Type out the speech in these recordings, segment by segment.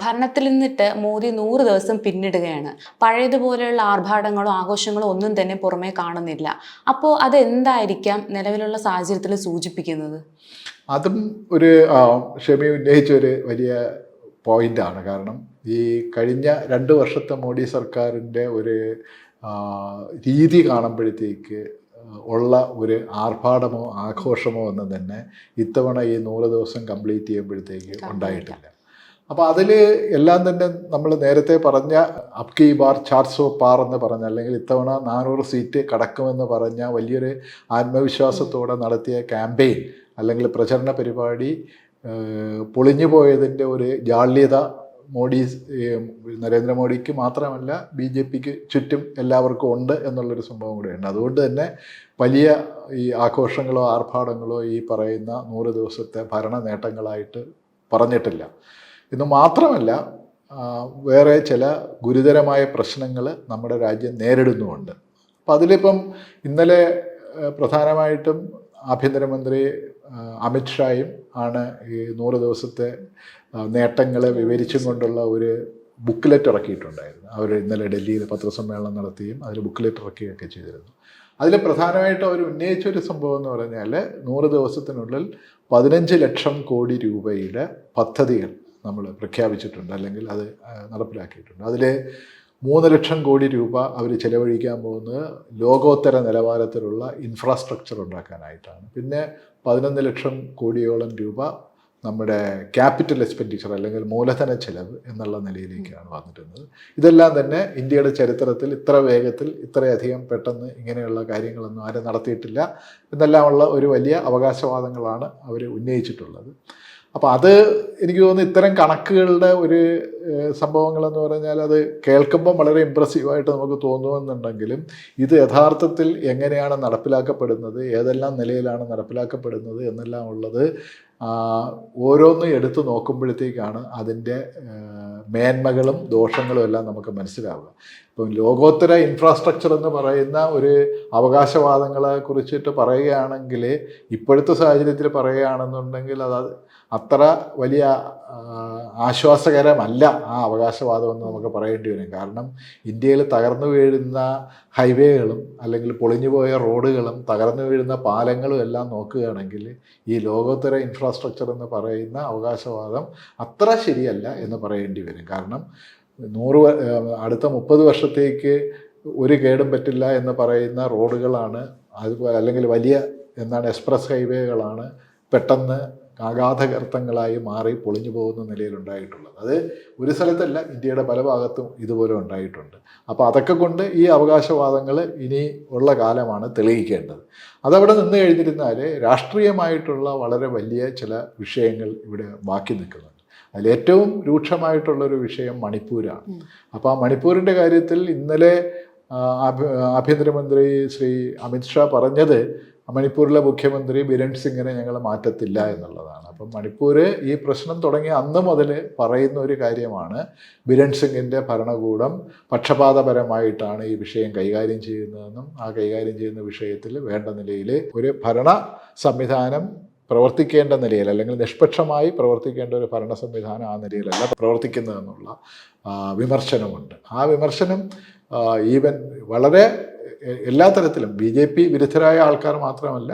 ഭരണത്തിൽ നിന്നിട്ട് മോദി നൂറ് ദിവസം പിന്നിടുകയാണ്. പഴയതുപോലെയുള്ള ആർഭാടങ്ങളോ ആഘോഷങ്ങളോ ഒന്നും തന്നെ പുറമേ കാണുന്നില്ല. അപ്പോൾ അത് എന്തായിരിക്കാം നിലവിലുള്ള സാഹചര്യത്തിൽ സൂചിപ്പിക്കുന്നത്? അതും ഒരു ക്ഷമി ഷമി ഉന്നയിച്ച ഒരു വലിയ പോയിന്റാണ്. കാരണം ഈ കഴിഞ്ഞ രണ്ട് വർഷത്തെ മോഡി സർക്കാരിന്റെ ഒരു രീതി കാണുമ്പോഴത്തേക്ക് ഉള്ള ഒരു ആർഭാടമോ ആഘോഷമോ ഒന്നും തന്നെ ഇത്തവണ ഈ നൂറ് ദിവസം കംപ്ലീറ്റ് ചെയ്യുമ്പോഴത്തേക്ക് ഉണ്ടായിട്ടില്ല. അപ്പോൾ അതിൽ എല്ലാം തന്നെ നമ്മൾ നേരത്തെ പറഞ്ഞ അബ്കി ബാർ ചാർസോ പാർ എന്ന് പറഞ്ഞ അല്ലെങ്കിൽ ഇത്തവണ നാനൂറ് സീറ്റ് കടക്കുമെന്ന് പറഞ്ഞ വലിയൊരു ആത്മവിശ്വാസത്തോടെ നടത്തിയ ക്യാമ്പയിൻ അല്ലെങ്കിൽ പ്രചരണ പരിപാടി പൊളിഞ്ഞു പോയതിന്റെ ഒരു ജാള്യത മോഡി നരേന്ദ്രമോദിക്ക് മാത്രമല്ല ബി ജെ പിക്ക് ചുറ്റും എല്ലാവർക്കും ഉണ്ട് എന്നുള്ളൊരു സംഭവം കൂടെയുണ്ട്. അതുകൊണ്ട് തന്നെ വലിയ ഈ ആഘോഷങ്ങളോ ആർഭാടങ്ങളോ ഈ പറയുന്ന നൂറ് ദിവസത്തെ ഭരണ നേട്ടങ്ങളായിട്ട് പറഞ്ഞിട്ടില്ല. ഇന്ന് മാത്രമല്ല വേറെ ചില ഗുരുതരമായ പ്രശ്നങ്ങൾ നമ്മുടെ രാജ്യം നേരിടുന്നുമുണ്ട്. അപ്പം അതിലിപ്പം ഇന്നലെ പ്രധാനമായിട്ടും ആഭ്യന്തരമന്ത്രി അമിത്ഷായും ആണ് ഈ നൂറ് ദിവസത്തെ നേട്ടങ്ങളെ വിവരിച്ചും കൊണ്ടുള്ള ഒരു ബുക്ക്ലെറ്റ് ഇറക്കിയിട്ടുണ്ടായിരുന്നു. അവർ ഇന്നലെ ഡൽഹിയിൽ പത്രസമ്മേളനം നടത്തുകയും അതിൽ ബുക്ക്ലെറ്റ് ഇറക്കുകയൊക്കെ ചെയ്തിരുന്നു. അതിൽ പ്രധാനമായിട്ട് അവർ ഉന്നയിച്ച ഒരു സംഭവം എന്ന് പറഞ്ഞാൽ നൂറ് ദിവസത്തിനുള്ളിൽ പതിനഞ്ച് ലക്ഷം കോടി രൂപയുടെ പദ്ധതികൾ നമ്മൾ പ്രഖ്യാപിച്ചിട്ടുണ്ട് അല്ലെങ്കിൽ അത് നടപ്പിലാക്കിയിട്ടുണ്ട്. അതിൽ മൂന്ന് ലക്ഷം കോടി രൂപ അവർ ചെലവഴിക്കാൻ പോകുന്നത് ലോകോത്തര നിലവാരത്തിലുള്ള ഇൻഫ്രാസ്ട്രക്ചർ ഉണ്ടാക്കാനായിട്ടാണ്. പിന്നെ പതിനൊന്ന് ലക്ഷം കോടിയോളം രൂപ നമ്മുടെ ക്യാപിറ്റൽ എക്സ്പെൻഡിച്ചർ അല്ലെങ്കിൽ മൂലധന ചെലവ് എന്നുള്ള നിലയിലേക്കാണ് വന്നിട്ടുള്ളത് ഇതെല്ലാം തന്നെ ഇന്ത്യയുടെ ചരിത്രത്തിൽ ഇത്ര വേഗത്തിൽ ഇത്രയധികം പെട്ടെന്ന് ഇങ്ങനെയുള്ള കാര്യങ്ങളൊന്നും ആരും നടത്തിയിട്ടില്ല എന്നെല്ലാമുള്ള ഒരു വലിയ അവകാശവാദങ്ങളാണ് അവർ ഉന്നയിച്ചിട്ടുള്ളത്. അപ്പോൾ അത് എനിക്ക് തോന്നുന്നു ഇത്തരം കണക്കുകളുടെ ഒരു സംഭവങ്ങളെന്ന് പറഞ്ഞാൽ അത് കേൾക്കുമ്പം വളരെ ഇമ്പ്രസീവായിട്ട് നമുക്ക് തോന്നുമെന്നുണ്ടെങ്കിലും ഇത് യഥാർത്ഥത്തിൽ എങ്ങനെയാണ് നടപ്പിലാക്കപ്പെടുന്നത് ഏതെല്ലാം നിലയിലാണ് നടപ്പിലാക്കപ്പെടുന്നത് എന്നെല്ലാം ഉള്ളത് ഓരോന്നും എടുത്തു നോക്കുമ്പോഴത്തേക്കാണ് അതിന്റെ മേന്മകളും ദോഷങ്ങളും എല്ലാം നമുക്ക് മനസ്സിലാവുക. ഇപ്പം ലോകോത്തര ഇൻഫ്രാസ്ട്രക്ചർ എന്ന് പറയുന്ന ഒരു അവകാശവാദങ്ങളെ കുറിച്ചിട്ട് പറയുകയാണെങ്കിൽ ഇപ്പോഴത്തെ സാഹചര്യത്തിൽ പറയുകയാണെന്നുണ്ടെങ്കിൽ അത് അത്ര വലിയ ആശ്വാസകരമല്ല ആ അവകാശവാദം എന്ന് നമുക്ക് പറയേണ്ടി വരും. കാരണം ഇന്ത്യയിൽ തകർന്നു വീഴുന്ന ഹൈവേകളും അല്ലെങ്കിൽ പൊളിഞ്ഞുപോയ റോഡുകളും തകർന്നു വീഴുന്ന പാലങ്ങളും എല്ലാം നോക്കുകയാണെങ്കിൽ ഈ ലോകോത്തര ഇൻഫ്രാസ്ട്രക്ചർ എന്ന് പറയുന്ന അവകാശവാദം അത്ര ശരിയല്ല എന്ന് പറയേണ്ടി വരും. കാരണം നൂറ് അടുത്ത മുപ്പത് വർഷത്തേക്ക് ഒരു കേടും പറ്റില്ല എന്ന് പറയുന്ന റോഡുകളാണ്. അതുപോലെ അല്ലെങ്കിൽ വലിയ എന്താണ് എക്സ്പ്രസ് ഹൈവേകളാണ് പെട്ടെന്ന് ആഘാതകർത്തങ്ങളായി മാറി പൊളിഞ്ഞു പോകുന്ന നിലയിലുണ്ടായിട്ടുള്ളത് അത് ഒരു സ്ഥലത്തല്ല ഇന്ത്യയുടെ പല ഭാഗത്തും ഇതുപോലെ ഉണ്ടായിട്ടുണ്ട്. അപ്പോൾ അതൊക്കെ കൊണ്ട് ഈ അവകാശവാദങ്ങൾ ഇനി ഉള്ള കാലമാണ് തെളിയിക്കേണ്ടത്. അതവിടെ നിന്ന് കഴിഞ്ഞിരുന്നാൽ രാഷ്ട്രീയമായിട്ടുള്ള വളരെ വലിയ ചില വിഷയങ്ങൾ ഇവിടെ ബാക്കി നിൽക്കുന്നുണ്ട്. അതിലേറ്റവും രൂക്ഷമായിട്ടുള്ളൊരു വിഷയം മണിപ്പൂരാണ്. അപ്പോൾ ആ മണിപ്പൂരിന്റെ കാര്യത്തിൽ ഇന്നലെ ആഭ്യന്തരമന്ത്രി ശ്രീ അമിത്ഷാ പറഞ്ഞത് മണിപ്പൂരിലെ മുഖ്യമന്ത്രി ബിരൺ സിംഗിനെ ഞങ്ങൾ മാറ്റത്തില്ല എന്നുള്ളതാണ്. അപ്പം മണിപ്പൂർ ഈ പ്രശ്നം തുടങ്ങിയ അന്ന് മുതൽ പറയുന്ന ഒരു കാര്യമാണ് ബിരൺ സിംഗിന്റെ ഭരണകൂടം പക്ഷപാതപരമായിട്ടാണ് ഈ വിഷയം കൈകാര്യം ചെയ്യുന്നതെന്നും ആ കൈകാര്യം ചെയ്യുന്ന വിഷയത്തിൽ വേണ്ട നിലയിൽ ഒരു ഭരണ സംവിധാനം പ്രവർത്തിക്കേണ്ട നിലയിൽ അല്ലെങ്കിൽ നിഷ്പക്ഷമായി പ്രവർത്തിക്കേണ്ട ഒരു ഭരണ സംവിധാനം ആ നിലയിലല്ല പ്രവർത്തിക്കുന്നതെന്നുള്ള വിമർശനമുണ്ട്. ആ വിമർശനം ഈവൻ വളരെ എല്ലാ തരത്തിലും ബി ജെ പി വിരുദ്ധരായ ആൾക്കാർ മാത്രമല്ല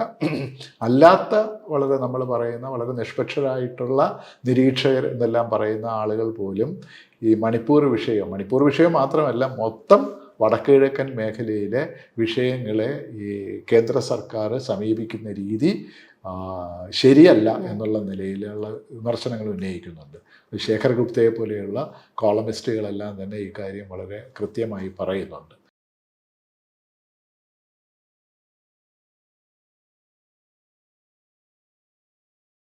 അല്ലാത്ത വളരെ നമ്മൾ പറയുന്ന വളരെ നിഷ്പക്ഷരായിട്ടുള്ള നിരീക്ഷകർ എന്നെല്ലാം പറയുന്ന ആളുകൾ പോലും ഈ മണിപ്പൂർ വിഷയം മണിപ്പൂർ വിഷയം മാത്രമല്ല മൊത്തം വടക്ക് കിഴക്കൻ മേഖലയിലെ വിഷയങ്ങളെ ഈ കേന്ദ്ര സർക്കാർ സമീപിക്കുന്ന രീതി ശരിയല്ല എന്നുള്ള നിലയിലുള്ള വിമർശനങ്ങൾ ഉന്നയിക്കുന്നുണ്ട്. ശേഖർ ഗുപ്തയെ പോലെയുള്ള കോളമിസ്റ്റുകളെല്ലാം തന്നെ ഈ കാര്യം വളരെ കൃത്യമായി പറയുന്നുണ്ട്.